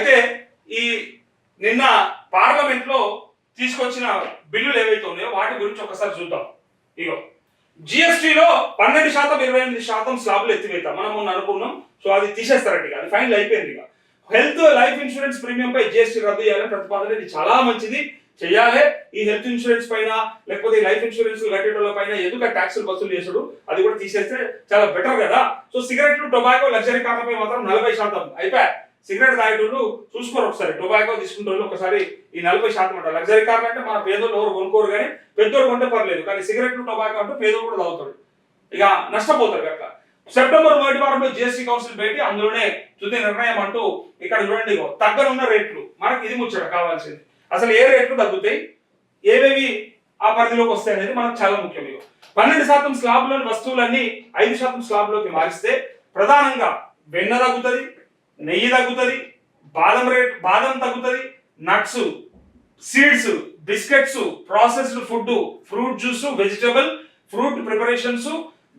అయితే ఈ నిన్న పార్లమెంట్లో తీసుకొచ్చిన బిల్లులు ఏవైతే ఉన్నాయో వాటి గురించి ఒకసారి చూద్దాం. ఇగో జిఎస్టీలో పన్నెండు శాతం ఇరవై ఎనిమిది శాతం స్లాబ్లు ఎత్తివేత మనం మొన్న అనుకున్నాం. సో అది తీసేస్తారట ఇక. అది ఫైనల్ అయిపోయింది ఇక. హెల్త్ లైఫ్ ఇన్సూరెన్స్ ప్రీమియం పై జిఎస్టీ రద్దు చేయాలని ప్రతిపాదన ఇది చాలా మంచిది. చేయాలి. ఈ హెల్త్ ఇన్సూరెన్స్ పైన లేకపోతే లైఫ్ ఇన్సూరెన్స్ కట్టేటోళ్ళ పైన ఎందుకు ట్యాక్సులు వసూలు చేసుడు అది కూడా తీసేస్తే చాలా బెటర్ కదా. సో సిగరెట్లు టొబాకో లగ్జరీ కార్లపై మాత్రం నలభై శాతం అయిపోయా సిగరెట్ తాగేటోళ్ళు చూసుకోరు ఒకసారి. టొబాకో తీసుకుంటే ఒకసారి ఈ నలభై శాతం అంటారు. లగ్జరీ కార్లు అంటే మన పేదోళ్ళు ఎవరు కొనుక్కోరు కానీ పెద్దోళ్ళు కొంటే పర్లేదు కానీ సిగరెట్ టొబాకో అంటే పేదోళ్ళు కూడా తాగుతాడు ఇక నష్టపోతారు కనుక సెప్టెంబర్ మొదటి వారంలో జిఎస్టీ కౌన్సిల్ పెట్టి అందులోనే తుది నిర్ణయం అంటూ ఇక్కడ చూడండి తగ్గనున్న రేట్లు. మనకి ఇది ముచ్చట కావాల్సింది. అసలు ఏ రేట్లు తగ్గుతాయి? ఏవేవి ఆ పరిధిలోకి వస్తాయి అనేది మనకు చాలా ముఖ్యం ఇగో. పన్నెండు శాతం స్లాబ్లోని వస్తువులన్నీ ఐదు శాతం స్లాబ్లోకి మారిస్తే ప్రధానంగా వెన్న తగ్గుతుంది నెయ్యి తగ్గుతుంది బాదం రేట్ బాదం తగ్గుతుంది nuts seeds biscuits processed food fruit juice vegetable fruit preparations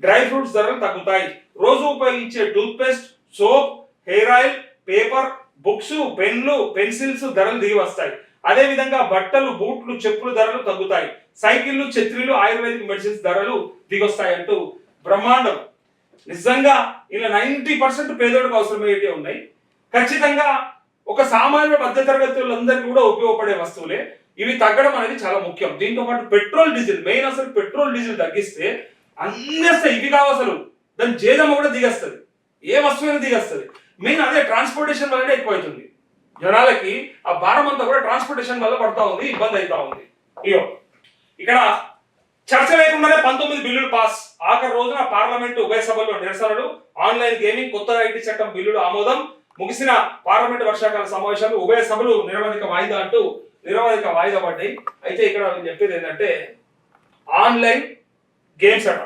dry fruits ధరలు తగ్గుతాయి. రోజు ఉపయోగించే toothpaste soap hair oil paper books పెన్లు pencils ధరలు దిగి వస్తాయి. అదే విధంగా బట్టలు బూట్లు చెప్పులు ధరలు తగ్గుతాయి. సైకిళ్ళు ఛత్రీలు ఆయుర్వేదిక్ మెడిసిన్స్ ధరలు దిగొస్తాయి అంటూ బ్రహ్మాండం నిజంగా ఇలా నైంటీ పర్సెంట్ పేదోడికి అవసరమయ్యేవి ఉన్నాయి. ఖచ్చితంగా ఒక సామాన్య మధ్యతరగతులందరికీ కూడా ఉపయోగపడే వస్తువులే. ఇవి తగ్గడం అనేది చాలా ముఖ్యం. దీంతో పాటు పెట్రోల్ డీజిల్ మెయిన్ అసలు పెట్రోల్ డీజిల్ తగ్గిస్తే అన్ని ఇవి కావు అసలు. దాని జేదమ్మ కూడా దిగస్తుంది. ఏ వస్తువైనా దిగస్తుంది. మెయిన్ అదే ట్రాన్స్పోర్టేషన్ వల్లనే ఎక్కువ అవుతుంది జనాలకి ఆ భారం అంతా కూడా ట్రాన్స్పోర్టేషన్ వల్ల పడతా ఉంది ఇబ్బంది అవుతా ఉంది. ఇయో ఇక్కడ చర్చ పంతొమ్మిది బిల్లులు పాస్. ఆఖరి రోజున పార్లమెంటు ఉభయ సభల్లో నిరసనలు. ఆన్లైన్ గేమింగ్ కొత్త ఐటీ చట్టం బిల్లులు ఆమోదం. ముగిసిన పార్లమెంటు వర్షాకాల సమావేశాలు ఉభయ సభలు నిరవధిక వాయిదా అంటూ నిరవధిక వాయిదా పడ్డాయి. అయితే ఇక్కడ చెప్పేది ఏంటంటే ఆన్లైన్ గేమ్స్ అట.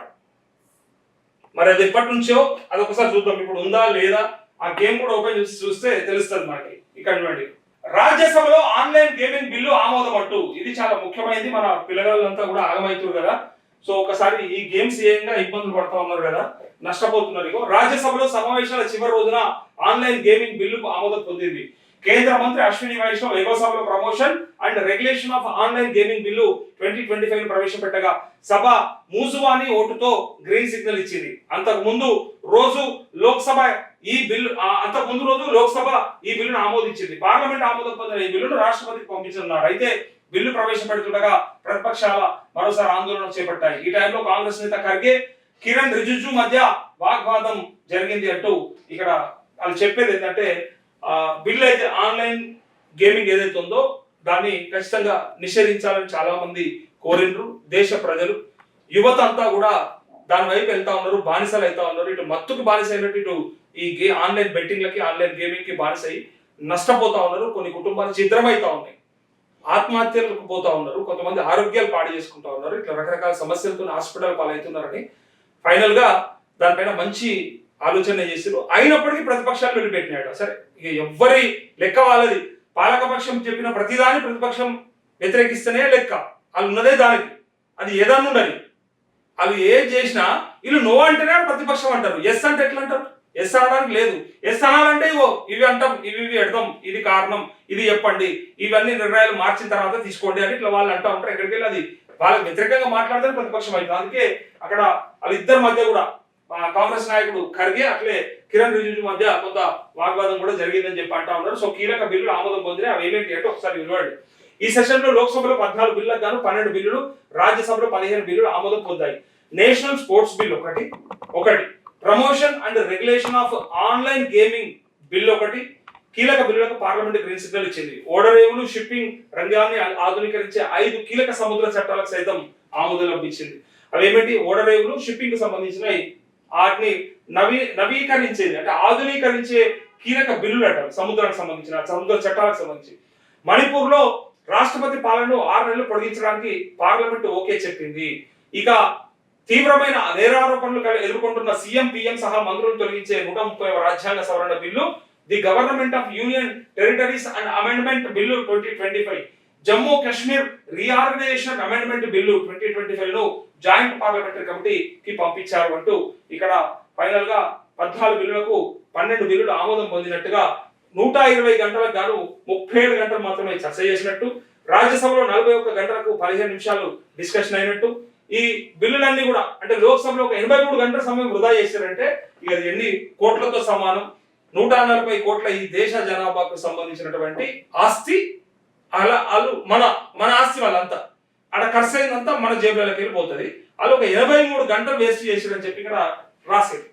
మరి అది ఎప్పటి నుంచో అది ఒకసారి చూద్దాం. ఇప్పుడు ఉందా లేదా? ఆ గేమ్ కూడా ఓపెన్ చేసి చూస్తే తెలుస్తుంది మనకి. ఇక్కడ చూడండి. రాజ్యసభలో ఆన్లైన్ గేమింగ్ బిల్లు ఆమోదం అంటూ. ఇది చాలా ముఖ్యమైనది మన పిల్లగాళ్ళంతా కూడా ఆగమవుతుంది కదా. సో ఒకసారి ఈ గేమ్స్ ఏంగా ఇబ్బందులు పడతా ఉన్నారు కదా నష్టపోతున్నారు ఇగో. రాజ్యసభలో సమావేశాల చివరి రోజున ఆన్లైన్ గేమింగ్ బిల్లు ఆమోదం పొందింది. కేంద్ర మంత్రి అశ్విని వైష్ణవ్ ఎగో సభలో promotion and regulation of online gaming bill twenty twenty five ప్రవేశపెట్టగా సభ మూసువాని ఓటుతో గ్రీన్ సిగ్నల్ ఇచ్చింది. అంతకు ముందు రోజు లోక్సభ ఈ బిల్లు ఆ, అంతకు ముందు రోజు లోక్సభ ఈ బిల్లును ఆమోదించింది. పార్లమెంట్ ఆమోదం పొందిన ఈ బిల్లును రాష్ట్రపతికి పంపించనున్నారు. అయితే బిల్లు ప్రవేశపెడుతుండగా ప్రతిపక్షాల మరోసారి ఆందోళన చేపట్టాయి. ఈ టైంలో కాంగ్రెస్ నేత ఖర్గే కిరణ్ రిజిజు మధ్య వాగ్వాదం జరిగింది అంటూ ఇక్కడ వాళ్ళు చెప్పేది ఏంటంటే బిల్లు అయితే ఆన్లైన్ గేమింగ్ ఏదైతే ఉందో దాన్ని ఖచ్చితంగా నిషేధించాలని చాలా మంది కోరిండ్రు దేశ ప్రజలు. యువత అంతా కూడా దాని వైపు వెళ్తా ఉన్నారు బానిసలు అవుతా ఉన్నారు. ఇటు మత్తుకు బానిస అయినట్టు ఇటు ఈ గే ఆన్లైన్ బెట్టింగ్లకి ఆన్లైన్ గేమింగ్కి బానిస అయి నష్టపోతా ఉన్నారు. కొన్ని కుటుంబాలు ఛిద్రమైతా ఉన్నాయి. ఆత్మహత్యలకు పోతా ఉన్నారు. కొంతమంది ఆరోగ్యాలు పాడు చేసుకుంటా ఉన్నారు. ఇట్లా రకరకాల సమస్యలతో హాస్పిటల్ పాలవుతున్నారని ఫైనల్గా దానిపైన మంచి ఆలోచన చేశారు. అయినప్పటికీ ప్రతిపక్షాలు వెళ్ళిపెట్టినాడు సరే ఇక ఎవ్వరి లెక్క వాళ్ళది. పాలకపక్షం చెప్పిన ప్రతిదాని ప్రతిపక్షం వ్యతిరేకిస్తేనే లెక్క. వాళ్ళు ఉన్నదే దానికి. అది ఏదన్నా ఉండని అవి ఏం చేసినా వీళ్ళు నో అంటేనే ప్రతిపక్షం అంటారు. ఎస్ అంటే ఎట్లా అంటారు? ఎస్ అనడానికి లేదు. ఎస్ అనాలంటే ఇవో ఇవి అంటాం ఇవి ఇవి ఎడదాం ఇది కారణం ఇది చెప్పండి. ఇవన్నీ నిర్ణయాలు మార్చిన తర్వాత తీసుకోండి అని ఇట్లా వాళ్ళు అంటూ ఉంటారు. ఎక్కడికి వెళ్ళి అది వాళ్ళకి వ్యతిరేకంగా మాట్లాడితే ప్రతిపక్షం అవుతుంది. అందుకే అక్కడ వాళ్ళిద్దరి మధ్య కూడా కాంగ్రెస్ నాయకుడు ఖర్గే అట్లే కిరణ్ రిజిజు మధ్య కొంత వాగ్వాదం కూడా జరిగిందని చెప్పి అంటా ఉన్నారు. సో కీలక బిల్లులు ఆమోదం పొందిన అవి ఏమేంటి అంటే ఒకసారి వినవండి ఈ సెషన్లో లోక్సభలో పద్నాలుగు బిల్లులకు గాను పన్నెండు బిల్లులు రాజ్యసభలో పదిహేను బిల్లులు ఆమోదం పొందాయి. నేషనల్ స్పోర్ట్స్ బిల్ ఒకటి ఒకటి. Promotion and regulation of online gaming bill ఒకటి కీలక బిల్లులకు పార్లమెంట్ గ్రీన్ సిగ్నల్ ఇచ్చింది. ఓడరేవులు షిప్పింగ్ రంగాన్ని ఆధునీకరించే ఐదు కీలక సముద్ర చట్టాలకు సైతం ఆమోదం లభించింది. అవేమిటి? ఓడరేవులు షిప్పింగ్కు సంబంధించినవి వాటిని నవీ నవీకరించేది అంటే ఆధునీకరించే కీలక బిల్లులు అంటారు సముద్రానికి సంబంధించిన సముద్ర చట్టాలకు సంబంధించి. మణిపూర్లో రాష్ట్రపతి పాలనను ఆరు నెలలు పొడిగించడానికి పార్లమెంట్ ఓకే చెప్పింది. ఇక తీవ్రమైన నేరారోపణలు ఎదుర్కొంటున్న సీఎం పిఎం సహా మంత్రులు తొలగించే నూట ముప్పై రాజ్యాంగ సవరణ bill the government of union territories and amendment bill twenty twenty five. Jammu Kashmir reorganisation amendment bill twenty twenty ఫైవ్ను joint parliamentary కమిటీకి పంపించారు అంటూ ఇక్కడ ఫైనల్గా పద్నాలుగు బిల్లులకు పన్నెండు బిల్లులు ఆమోదం పొందినట్టుగా నూట ఇరవై గంటలకు గాను ముప్పై ఏడు గంటలు మాత్రమే చర్చ చేసినట్టు రాజ్యసభలో నలభై ఒక్క గంటలకు పదిహేను నిమిషాలు డిస్కషన్ అయినట్టు ఈ బిల్లులన్నీ కూడా అంటే లోక్సభలో ఒక ఎనభై మూడు గంటల సమయం వృధా చేశారంటే ఇక అది ఎన్ని కోట్లతో సమానం? నూట నలభై కోట్ల ఈ దేశ జనాభాకు సంబంధించినటువంటి ఆస్తి అలా వాళ్ళు మన మన ఆస్తి వాళ్ళంతా. అక్కడ ఖర్చు అయిందంతా మన జేబులకి వెళ్ళిపోతుంది. వాళ్ళు ఒక ఎనభై మూడు గంటలు వేస్ట్ చేశారని చెప్పి ఇక్కడ రాశారు.